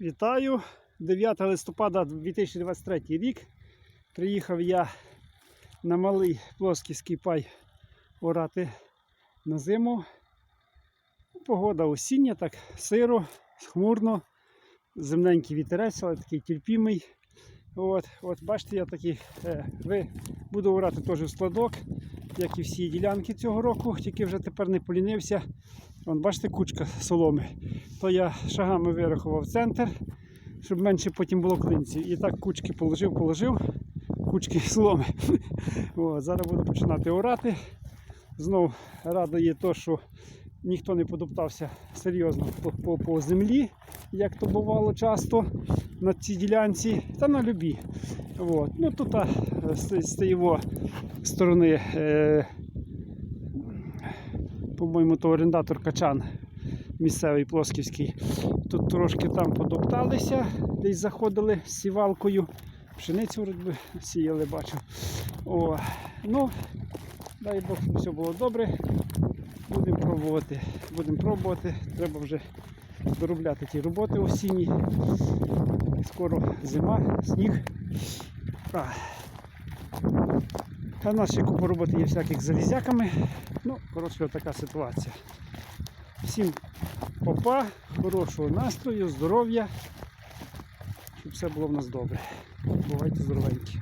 Вітаю! 9 листопада 2023 рік. Приїхав я на малий плосківський пай орати на зиму. Погода осіння, так сиро, хмурно, земненький вітерець, але такий терпімий. От, от бачите, я такий е, ви, буду орати теж в складок, як і всі ділянки цього року, тільки вже тепер не полінився. Вон, бачите, кучка соломи. То я шагами вирахував центр, щоб менше потім було клинців. І так кучки положив, положив, кучки соломи. О, зараз буду починати орати. Знов радує те, що ніхто не подоптався серйозно по, по, по землі, як то бувало часто на цій ділянці, та на любі. От. Ну, тут а, з, з тієї сторони, е, по-моєму, то орендатор Качан місцевий плосківський. Тут трошки там подопталися, десь заходили з сівалкою. Пшеницю вроде, сіяли, бачу. О, ну, дай Бог, все було добре. Будемо пробувати. Будемо пробувати. Треба вже доробляти ті роботи осінні. Скоро зима, сніг. А. А нас ще купа роботи є всяких залізяками. Ну, коротше, така ситуація. Всім попа, хорошого настрою, здоров'я, щоб все було в нас добре. Бувайте здоровенькі.